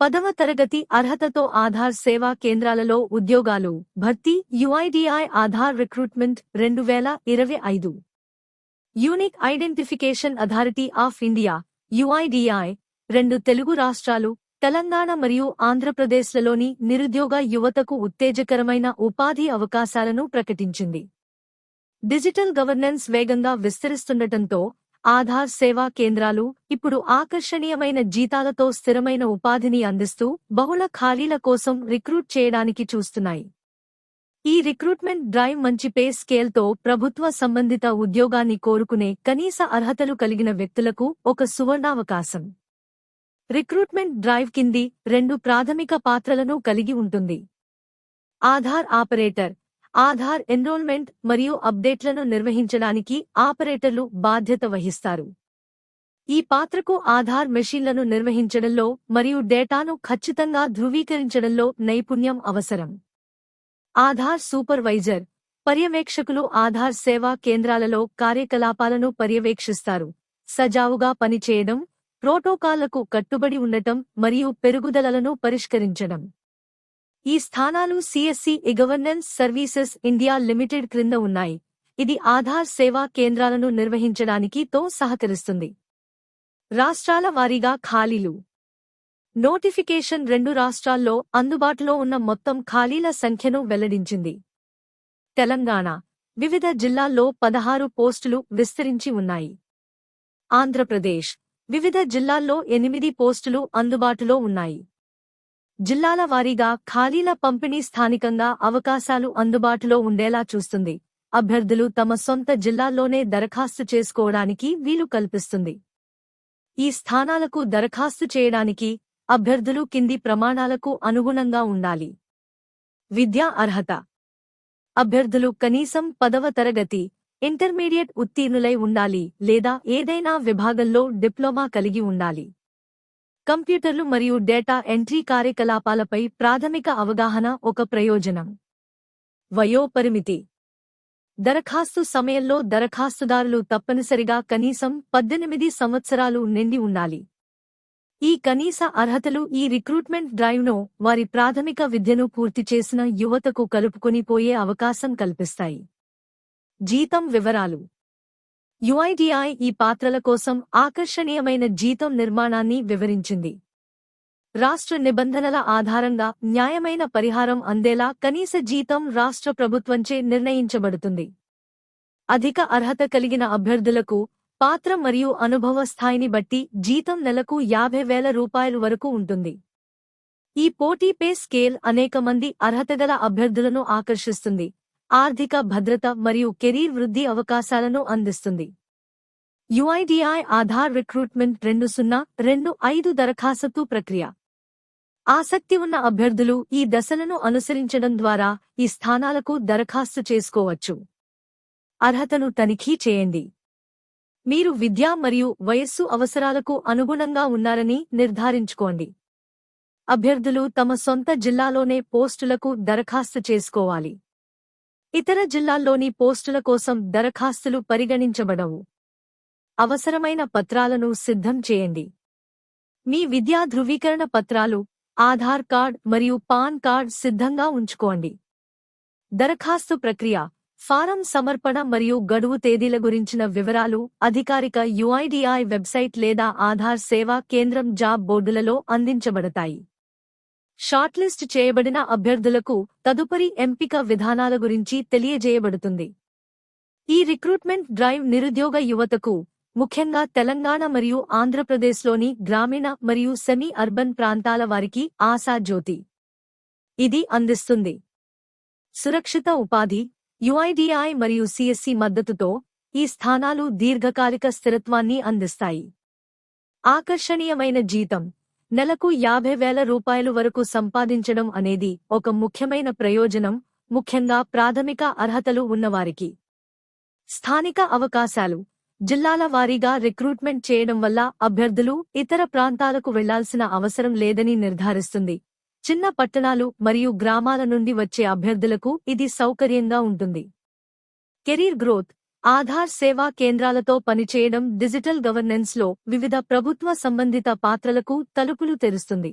పదవ తరగతి అర్హతతో ఆధార్ సేవా కేంద్రాలలో ఉద్యోగాలు భర్తీ యుఐడిఐ ఆధార్ రిక్రూట్మెంట్ రెండు వేల ఇరవై ఐదు. Unique identification authority of India UIDAI రెండు తెలుగు రాష్ట్రాలు తెలంగాణ మరియు ఆంధ్రప్రదేశ్లలోని నిరుద్యోగ యువతకు ఉత్తేజకరమైన ఉపాధి అవకాశాలను ప్రకటించింది. డిజిటల్ గవర్నెన్స్ వేగంగా విస్తరిస్తుండటంతో ఆధార్ సేవా కేంద్రాలు ఇప్పుడు ఆకర్షణీయమైన జీతాలతో స్థిరమైన ఉపాధిని అందిస్తూ బహుళ ఖాళీల కోసం రిక్రూట్ చేయడానికి చూస్తున్నాయి. ఈ రిక్రూట్మెంట్ డ్రైవ్ మంచి పే స్కేల్తో ప్రభుత్వ సంబంధిత ఉద్యోగాన్ని కోరుకునే కనీస అర్హతలు కలిగిన వ్యక్తులకు ఒక సువర్ణావకాశం. రిక్రూట్మెంట్ డ్రైవ్ కింది రెండు ప్రాథమిక పాత్రలను కలిగి ఉంటుంది. ఆధార్ ఆపరేటర్ ఆధార్ ఎన్రోల్మెంట్ మరియు అప్డేట్లను నిర్వహించడానికి ఆపరేటర్లు బాధ్యత వహిస్తారు. ఈ పాత్రకు ఆధార్ మెషీన్లను నిర్వహించడంలో మరియు డేటాను ఖచ్చితంగా ధృవీకరించడంలో నైపుణ్యం అవసరం. ఆధార్ సూపర్వైజర్. పర్యవేక్షకులు ఆధార్ సేవా కేంద్రాలలో కార్యకలాపాలను పర్యవేక్షిస్తారు. సజావుగా పనిచేయడం ప్రోటోకాల్లకు కట్టుబడి ఉండటం మరియు పెరుగుదలలను పరిష్కరించడం. ఈ స్థానాలు CSC governance services India limited క్రింద ఉన్నాయి. ఇది ఆధార్ సేవా కేంద్రాలను నిర్వహించడానికి తో సహకరిస్తుంది. రాష్ట్రాల వారీగా ఖాళీలు. నోటిఫికేషన్ రెండు రాష్ట్రాల్లో అందుబాటులో ఉన్న మొత్తం ఖాళీల సంఖ్యను వెల్లడించింది. తెలంగాణ. వివిధ జిల్లాల్లో పదహారు పోస్టులు విస్తరించి ఉన్నాయి. ఆంధ్రప్రదేశ్. వివిధ జిల్లాల్లో ఎనిమిది పోస్టులు అందుబాటులో ఉన్నాయి. జిల్లాల వారీగా ఖాళీల పంపిణీ స్థానికంగా అవకాశాలు అందుబాటులో ఉండేలా చూస్తుంది. అభ్యర్థులు తమ సొంత జిల్లాల్లోనే దరఖాస్తు చేసుకోవడానికి వీలు కల్పిస్తుంది. ఈ స్థానాలకు దరఖాస్తు చేయడానికి అభ్యర్థులు కింది ప్రమాణాలకు అనుగుణంగా ఉండాలి. విద్యా అర్హత. అభ్యర్థులు కనీసం పదవ తరగతి ఇంటర్మీడియట్ ఉత్తీర్ణులై ఉండాలి లేదా ఏదైనా విభాగంలో డిప్లొమా కలిగి ఉండాలి. కంప్యూటర్లు మరియు డేటా ఎంట్రీ కార్యకలాపాలపై ప్రాథమిక అవగాహన ఒక ప్రయోజనం. వయోపరిమితి. దరఖాస్తు సమయంలో దరఖాస్తుదారులు తప్పనిసరిగా కనీసం పద్దెనిమిది సంవత్సరాలు నిండి ఉండాలి. ఈ కనీస అర్హతలు ఈ రిక్రూట్మెంట్ డ్రైవ్ను వారి ప్రాథమిక విద్యను పూర్తి చేసిన యువతకు కలుపుకొని పోయే అవకాశం కల్పిస్తాయి. జీతం వివరాలు. యుఐడిఐ ఈ పాత్రల కోసం ఆకర్షణీయమైన జీతం నిర్మాణాన్ని వివరించింది. రాష్ట్ర నిబంధనల ఆధారంగా న్యాయమైన పరిహారం అందేలా కనీస జీతం రాష్ట్ర ప్రభుత్వంచే నిర్ణయించబడుతుంది. అధిక అర్హత కలిగిన అభ్యర్థులకు పాత్ర మరియు అనుభవ స్థాయిని బట్టి జీతం నెలకు యాభై వేల రూపాయలు వరకు ఉంటుంది. ఈ పోటీ పే స్కేల్ అనేక మంది అర్హతగల అభ్యర్థులను ఆకర్షిస్తుంది. ఆర్థిక భద్రత మరియు కెరీర్ వృద్ధి అవకాశాలను అందిస్తుంది. యుఐడిఐ ఆధార్ రిక్రూట్మెంట్ రెండు సున్నా రెండు ఐదు దరఖాస్తు ప్రక్రియ. ఆసక్తి ఉన్న అభ్యర్థులు ఈ దశలను అనుసరించడం ద్వారా ఈ స్థానాలకు దరఖాస్తు చేసుకోవచ్చు. అర్హతను తనిఖీ చేయండి. మీరు విద్యా మరియు వయస్సు అవసరాలకు అనుగుణంగా ఉన్నారని నిర్ధారించుకోండి. అభ్యర్థులు తమ సొంత జిల్లాలోనే పోస్టులకు దరఖాస్తు చేసుకోవాలి. ఇతర జిల్లాల్లోని పోస్టుల కోసం దరఖాస్తులు పరిగణించబడవు. అవసరమైన పత్రాలను సిద్ధం చేయండి. మీ విద్యా ధృవీకరణ పత్రాలు ఆధార్ కార్డ్ మరియు పాన్ కార్డ్ సిద్ధంగా ఉంచుకోండి. దరఖాస్తు ప్రక్రియ ఫారం సమర్పణ మరియు గడువు తేదీల గురించిన వివరాలు అధికారిక యుఐడిఐ వెబ్సైట్ లేదా ఆధార్ సేవా కేంద్రం జాబ్ బోర్డులలో అందించబడతాయి. షార్ట్లిస్ట్ చేయబడిన అభ్యర్థులకు తదుపరి ఎంపిక విధానాల గురించి తెలియజేయబడుతుంది. ఈ రిక్రూట్మెంట్ డ్రైవ్ నిరుద్యోగ యువతకు ముఖ్యంగా తెలంగాణ మరియు ఆంధ్రప్రదేశ్లోని గ్రామీణ మరియు సెమీ అర్బన్ ప్రాంతాల వారికి ఆశాజ్యోతి ఇది అందిస్తుంది. సురక్షిత ఉపాధి యుఐడిఐ మరియు సిఎస్సి మద్దతుతో ఈ స్థానాలు దీర్ఘకాలిక స్థిరత్వాన్ని అందిస్తాయి. ఆకర్షణీయమైన జీతం నెలకు యాభై వేల రూపాయలు వరకు సంపాదించడం అనేది ఒక ముఖ్యమైన ప్రయోజనం ముఖ్యంగా ప్రాథమిక అర్హతలు ఉన్నవారికి. స్థానిక అవకాశాలు జిల్లాల వారీగా రిక్రూట్మెంట్ చేయడం వల్ల అభ్యర్థులు ఇతర ప్రాంతాలకు వెళ్ళాల్సిన అవసరం లేదని నిర్ధారిస్తుంది. చిన్న పట్టణాలు మరియు గ్రామాల నుండి వచ్చే అభ్యర్థులకు ఇది సౌకర్యంగా ఉంటుంది. కెరీర్ గ్రోత్ ఆధార్ సేవా కేంద్రాలతో పనిచేయడం డిజిటల్ గవర్నెన్స్లో వివిధ ప్రభుత్వ సంబంధిత పాత్రలకు తలుపులు తెరుస్తుంది.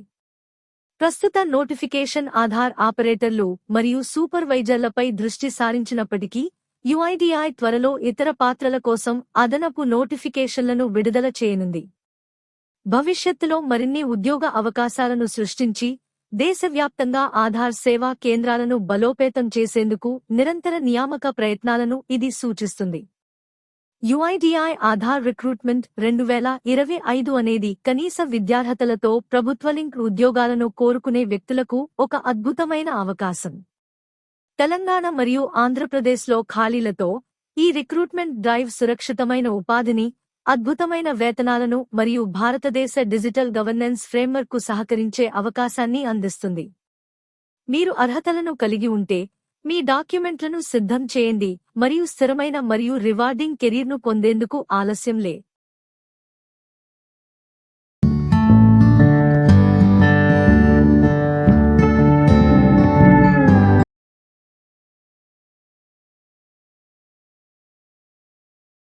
ప్రస్తుత నోటిఫికేషన్ ఆధార్ ఆపరేటర్లు మరియు సూపర్వైజర్లపై దృష్టి సారించినప్పటికీ యుఐడిఐ త్వరలో ఇతర పాత్రల కోసం అదనపు నోటిఫికేషన్లను విడుదల చేయనుంది. భవిష్యత్తులో మరిన్ని ఉద్యోగ అవకాశాలను సృష్టించి దేశవ్యాప్తంగా ఆధార్ సేవా కేంద్రాలను బలోపేతం చేసేందుకు నిరంతర నియామక ప్రయత్నాలను ఇది సూచిస్తుంది. యుఐడిఐ ఆధార్ రిక్రూట్మెంట్ రెండు వేల ఇరవై ఐదు అనేది కనీస విద్యార్హతలతో ప్రభుత్వ లింక్ ఉద్యోగాలను కోరుకునే వ్యక్తులకు ఒక అద్భుతమైన అవకాశం. తెలంగాణ మరియు ఆంధ్రప్రదేశ్లో ఖాళీలతో ఈ రిక్రూట్మెంట్ డ్రైవ్ సురక్షితమైన ఉపాధిని అద్భుతమైన వేతనాలను మరియు భారతదేశ డిజిటల్ గవర్నెన్స్ ఫ్రేమ్వర్క్కు సహకరించే అవకాశాన్ని అందిస్తుంది. మీరు అర్హతలను కలిగి ఉంటే మీ డాక్యుమెంట్లను సిద్ధం చేయండి మరియు స్థిరమైన మరియు రివార్డింగ్ కెరీర్ను పొందేందుకు ఆలస్యం లే.